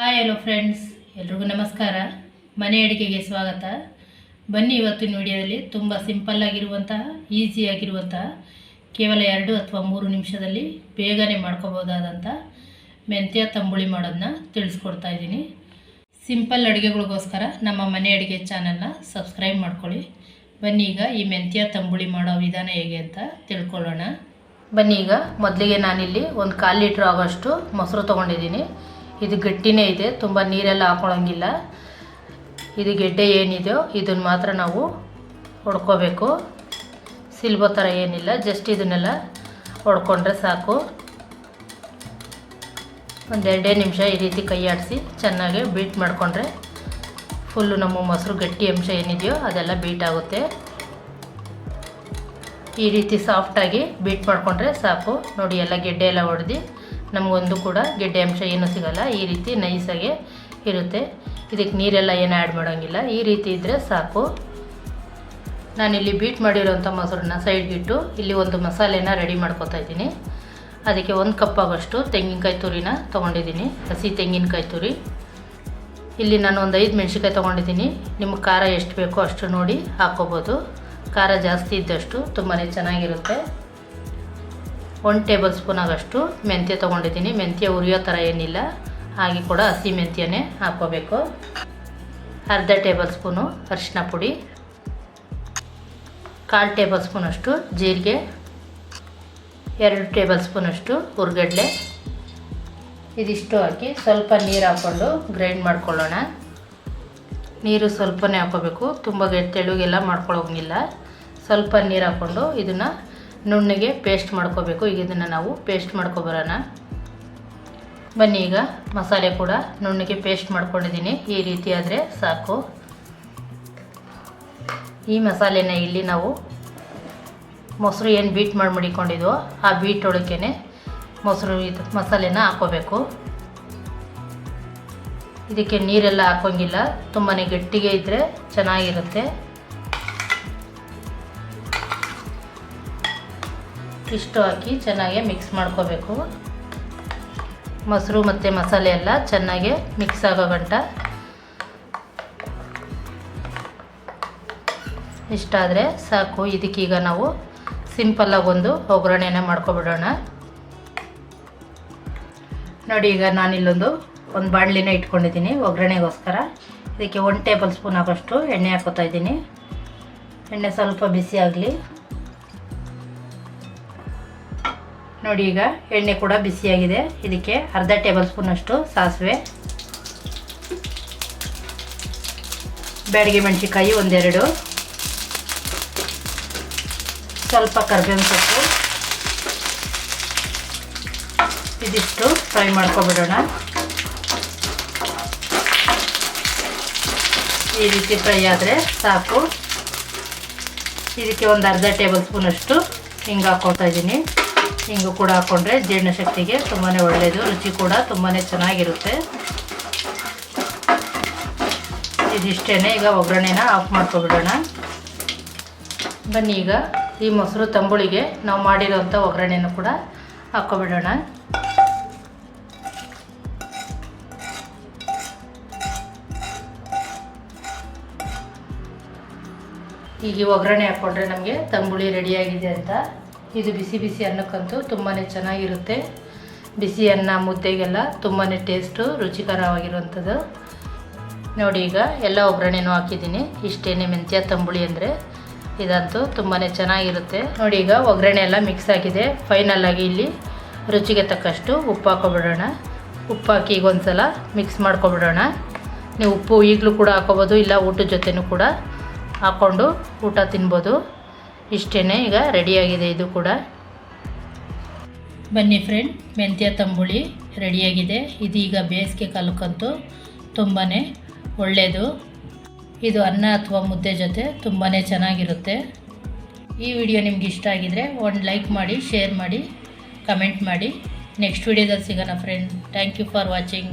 Hi hello friends ಎಲ್ರಿಗೂ ನಮಸ್ಕಾರ. ಮನೆ ಅಡುಗೆಗೆ ಸ್ವಾಗತ. ಬನ್ನಿ ಇವತ್ತಿನ ವಿಡಿಯೋದಲ್ಲಿ ತುಂಬ ಸಿಂಪಲ್ಲಾಗಿರುವಂತಹ ಈಸಿಯಾಗಿರುವಂತಹ ಕೇವಲ ಎರಡು ಅಥವಾ ಮೂರು ನಿಮಿಷದಲ್ಲಿ ಬೇಗನೆ ಮಾಡ್ಕೋಬೋದಾದಂಥ ಮೆಂತ್ಯ, ತಂಬುಳಿ ಮಾಡೋದನ್ನ ತಿಳಿಸ್ಕೊಡ್ತಾ ಇದ್ದೀನಿ. ಸಿಂಪಲ್ ಅಡುಗೆಗಳಿಗೋಸ್ಕರ ನಮ್ಮ ಮನೆ ಅಡುಗೆ ಚಾನಲ್ನ ಸಬ್ಸ್ಕ್ರೈಬ್ ಮಾಡ್ಕೊಳ್ಳಿ. ಬನ್ನಿ ಈಗ ಈ ಮೆಂತ್ಯ, ತಂಬುಳಿ ಮಾಡೋ ವಿಧಾನ ಹೇಗೆ ಅಂತ ತಿಳ್ಕೊಳ್ಳೋಣ. ಬನ್ನಿ ಈಗ ಮೊದಲಿಗೆ ನಾನಿಲ್ಲಿ ಒಂದು ಕಾಲು ಲೀಟ್ರ್ ಆಗೋಷ್ಟು ಮೊಸರು ತೊಗೊಂಡಿದ್ದೀನಿ. ಇದು ಗಟ್ಟಿನೇ ಇದೆ, ತುಂಬ ನೀರೆಲ್ಲ ಹಾಕೊಳ್ಳೋಂಗಿಲ್ಲ ಇದು ಗೆಡ್ಡೆ ಏನಿದೆಯೋ, ಇದನ್ನು ಮಾತ್ರ ನಾವು ಹೊಡ್ಕೋಬೇಕು. ಸಿಲ್ಬೋ ಥರ ಏನಿಲ್ಲ ಜಸ್ಟ್ ಇದನ್ನೆಲ್ಲ ಹೊಡ್ಕೊಂಡ್ರೆ ಸಾಕು. ಒಂದೆರಡೇ ನಿಮಿಷ ಈ ರೀತಿ ಕೈ ಆಡಿಸಿ, ಚೆನ್ನಾಗಿ ಬೀಟ್ ಮಾಡಿಕೊಂಡ್ರೆ ಫುಲ್ಲು ನಮ್ಮ ಮೊಸರು ಗಟ್ಟಿ ಅಂಶ ಏನಿದೆಯೋ ಅದೆಲ್ಲ ಬೀಟ್ ಆಗುತ್ತೆ. ಈ ರೀತಿ ಸಾಫ್ಟಾಗಿ ಬೀಟ್ ಮಾಡಿಕೊಂಡ್ರೆ ಸಾಕು. ನೋಡಿ, ಎಲ್ಲ ಗೆಡ್ಡೆ ಎಲ್ಲ ಹೊಡೆದು ನಮಗೊಂದು ಕೂಡ ಗೆಡ್ಡೆ ಅಂಶ ಏನೂ ಸಿಗಲ್ಲ. ಈ ರೀತಿ ನೈಸಾಗೆ ಇರುತ್ತೆ. ಇದಕ್ಕೆ ನೀರೆಲ್ಲ ಏನು ಆ್ಯಡ್ ಮಾಡೋಂಗಿಲ್ಲ. ಈ ರೀತಿ ಇದ್ದರೆ ಸಾಕು. ನಾನಿಲ್ಲಿ ಬೀಟ್ ಮಾಡಿರೋಂಥ ಮೊಸರನ್ನ ಸೈಡ್ಗಿಟ್ಟು ಇಲ್ಲಿ ಒಂದು ಮಸಾಲೆನ ರೆಡಿ ಮಾಡ್ಕೊತಾ ಇದ್ದೀನಿ. ಅದಕ್ಕೆ ಒಂದು ಕಪ್ ಆಗೋಷ್ಟು ತೆಂಗಿನಕಾಯಿ ತುರಿನ ತೊಗೊಂಡಿದ್ದೀನಿ. ಹಸಿ ತೆಂಗಿನಕಾಯಿ ತುರಿ. ಇಲ್ಲಿ ನಾನು ಒಂದು ಐದು ಮೆಣಸಿನ್ಕಾಯಿ ತೊಗೊಂಡಿದ್ದೀನಿ. ನಿಮಗೆ ಖಾರ ಎಷ್ಟು ಬೇಕೋ ಅಷ್ಟು ನೋಡಿ ಹಾಕ್ಕೋಬೋದು. ಖಾರ ಜಾಸ್ತಿ ಇದ್ದಷ್ಟು ತುಂಬಾ ಚೆನ್ನಾಗಿರುತ್ತೆ. ಒಂದು ಟೇಬಲ್ ಸ್ಪೂನ್ ಆಗೋಷ್ಟು ಮೆಂತ್ಯ ತೊಗೊಂಡಿದ್ದೀನಿ. ಮೆಂತ್ಯ ಉರಿಯೋ ಥರ ಏನಿಲ್ಲ. ಹಾಗೆ ಕೂಡ ಹಸಿ ಮೆಂತ್ಯನೇ ಹಾಕ್ಕೋಬೇಕು ಅರ್ಧ ಟೇಬಲ್ ಸ್ಪೂನು ಅರಿಶಿನ ಪುಡಿ. ಕಾಲು ಟೇಬಲ್ ಸ್ಪೂನಷ್ಟು ಜೀರಿಗೆ. ಎರಡು ಟೇಬಲ್ ಸ್ಪೂನಷ್ಟು ಹುರ್ಗಡ್ಲೆ ಇದಿಷ್ಟು ಹಾಕಿ ಸ್ವಲ್ಪ ನೀರು ಹಾಕ್ಕೊಂಡು ಗ್ರೈಂಡ್ ಮಾಡ್ಕೊಳ್ಳೋಣ. ನೀರು ಸ್ವಲ್ಪನೇ ಹಾಕೋಬೇಕು. ತುಂಬ ಗೆಟ್ಟೆಳುಗೆಲ್ಲ ಮಾಡ್ಕೊಳ್ಳೋಂಗಿಲ್ಲ. ಸ್ವಲ್ಪ ನೀರು ಹಾಕ್ಕೊಂಡು ಇದನ್ನು ನುಣ್ಣಗೆ ಪೇಸ್ಟ್ ಮಾಡ್ಕೋಬೇಕು. ಈಗ ಇದನ್ನು ನಾವು ಪೇಸ್ಟ್ ಮಾಡ್ಕೊಬರೋಣ. ಬನ್ನಿ ಈಗ ಮಸಾಲೆ ಕೂಡ ನುಣ್ಣಗೆ ಪೇಸ್ಟ್ ಮಾಡ್ಕೊಂಡಿದ್ದೀನಿ. ಈ ರೀತಿ ಆದರೆ ಸಾಕು. ಈ ಮಸಾಲೆನ ಇಲ್ಲಿ ನಾವು ಮೊಸರು ಏನು ಬೀಟ್ ಮಾಡಿ ಮಡಿಕೊಂಡಿದ್ವೋ ಆ ಬೀಟ್ ಒಳಗೇನೆ ಮೊಸರು ಇದು ಮಸಾಲೆನ ಹಾಕೋಬೇಕು. ಇದಕ್ಕೆ ನೀರೆಲ್ಲ ಹಾಕೋಂಗಿಲ್ಲ. ತುಂಬಾ ಗಟ್ಟಿಗೆ ಇದ್ದರೆ ಚೆನ್ನಾಗಿರುತ್ತೆ. ಇಷ್ಟು ಹಾಕಿ ಚೆನ್ನಾಗಿ ಮಿಕ್ಸ್ ಮಾಡ್ಕೋಬೇಕು. ಮೊಸರು ಮತ್ತು ಮಸಾಲೆ ಎಲ್ಲ ಚೆನ್ನಾಗಿ ಮಿಕ್ಸ್ ಆಗೋ ಗಂಟ. ಇಷ್ಟಾದರೆ ಸಾಕು. ಇದಕ್ಕೀಗ ನಾವು ಸಿಂಪಲ್ಲಾಗಿ ಒಂದು ಒಗ್ಗರಣೆನ ಮಾಡ್ಕೊಬಿಡೋಣ. ನೋಡಿ, ಈಗ ನಾನಿಲ್ಲೊಂದು ಒಂದು ಬಾಣಲಿನ ಇಟ್ಕೊಂಡಿದ್ದೀನಿ ಒಗ್ಗರಣೆಗೋಸ್ಕರ. ಇದಕ್ಕೆ ಒಂದು ಟೇಬಲ್ ಸ್ಪೂನ್ ಆಗೋಷ್ಟು ಎಣ್ಣೆ ಹಾಕೋತಾ ಇದ್ದೀನಿ. ಎಣ್ಣೆ ಸ್ವಲ್ಪ ಬಿಸಿ ಆಗಲಿ. ನೋಡಿ ಈಗ ಎಣ್ಣೆ ಕೂಡ ಬಿಸಿಯಾಗಿದೆ. ಇದಕ್ಕೆ ಅರ್ಧ ಟೇಬಲ್ ಸ್ಪೂನಷ್ಟು ಸಾಸಿವೆ. ಬ್ಯಾಡಿಗೆ ಮೆಣಸಿನ್ಕಾಯಿ ಒಂದೆರಡು. ಸ್ವಲ್ಪ ಕರ್ಬೇವಿನ ಸೊಪ್ಪು. ಇದಿಷ್ಟು ಫ್ರೈ ಮಾಡ್ಕೊಬಿಡೋಣ. ಈ ರೀತಿ ಫ್ರೈ ಆದರೆ ಸಾಕು. ಇದಕ್ಕೆ ಒಂದು ಅರ್ಧ ಟೇಬಲ್ ಸ್ಪೂನಷ್ಟು ಹಿಂಗೆ ಹಾಕ್ಕೊಳ್ತಾ ಇದ್ದೀನಿ. ಹಿಂಗು ಕೂಡ ಹಾಕ್ಕೊಂಡ್ರೆ ಜೀರ್ಣಶಕ್ತಿಗೆ ತುಂಬಾ ಒಳ್ಳೆಯದು ರುಚಿ ಕೂಡ ತುಂಬಾ ಚೆನ್ನಾಗಿರುತ್ತೆ. ಇದಿಷ್ಟೇ ಈಗ ಒಗ್ಗರಣೆನ ಆಫ್ ಮಾಡ್ಕೊಬಿಡೋಣ. ಬನ್ನಿ ಈಗ ಈ ಮೊಸರು ತಂಬುಳಿಗೆ ನಾವು ಮಾಡಿರೋಂಥ ಒಗ್ಗರಣೆನೂ ಕೂಡ ಹಾಕ್ಕೊಬಿಡೋಣ ಈಗ ಒಗ್ಗರಣೆ ಹಾಕ್ಕೊಂಡ್ರೆ ನಮಗೆ ತಂಬುಳಿ ರೆಡಿಯಾಗಿದೆ ಅಂತ ಇದು ಬಿಸಿ ಬಿಸಿ ಅನ್ನಕ್ಕಂತೂ ತುಂಬಾ ಚೆನ್ನಾಗಿರುತ್ತೆ. ಬಿಸಿ ಅನ್ನ ಮುದ್ದೆಗೆಲ್ಲ ತುಂಬಾ ಟೇಸ್ಟು ರುಚಿಕರವಾಗಿರುವಂಥದ್ದು. ನೋಡಿ ಈಗ ಎಲ್ಲ ಒಗ್ಗರಣೆನೂ ಹಾಕಿದ್ದೀನಿ. ಇಷ್ಟೇನೆ ಮೆಂತ್ಯ, ತಂಬುಳಿ ಅಂದರೆ ಇದಂತೂ ತುಂಬಾ ಚೆನ್ನಾಗಿರುತ್ತೆ. ನೋಡಿ ಈಗ ಒಗ್ಗರಣೆ ಎಲ್ಲ ಮಿಕ್ಸ್ ಆಗಿದೆ. ಫೈನಲ್ ಆಗಿ ಇಲ್ಲಿ ರುಚಿಗೆ ತಕ್ಕಷ್ಟು ಉಪ್ಪು ಹಾಕೊಬಿಡೋಣ. ಉಪ್ಪು ಹಾಕಿ ಈಗ ಒಂದು ಸಲ ಮಿಕ್ಸ್ ಮಾಡ್ಕೊಬಿಡೋಣ. ನೀವು ಉಪ್ಪು ಈಗಲೂ ಕೂಡ ಹಾಕೋಬೋದು, ಇಲ್ಲ ಊಟದ ಜೊತೆನೂ ಕೂಡ ಹಾಕ್ಕೊಂಡು ಊಟ ತಿನ್ಬೋದು. ಇಷ್ಟೇ ಈಗ ರೆಡಿಯಾಗಿದೆ ಇದು ಕೂಡ. ಬನ್ನಿ ಫ್ರೆಂಡ್ ಮೆಂತ್ಯ ತಂಬುಳಿ ರೆಡಿಯಾಗಿದೆ ಇದೀಗ ಬೇಸಿಗೆ ಕಾಲಕ್ಕಂತೂ ತುಂಬಾ ಒಳ್ಳೆಯದು ಇದು ಅನ್ನ ಅಥವಾ ಮುದ್ದೆ ಜೊತೆ ತುಂಬಾ ಚೆನ್ನಾಗಿರುತ್ತೆ. ಈ ವಿಡಿಯೋ ನಿಮ್ಗೆ ಇಷ್ಟ ಆಗಿದರೆ ಒಂದು ಲೈಕ್ ಮಾಡಿ ಶೇರ್ ಮಾಡಿ ಕಮೆಂಟ್ ಮಾಡಿ. ನೆಕ್ಸ್ಟ್ ವಿಡಿಯೋದಲ್ಲಿ ಸಿಗೋಣ friend thank you for watching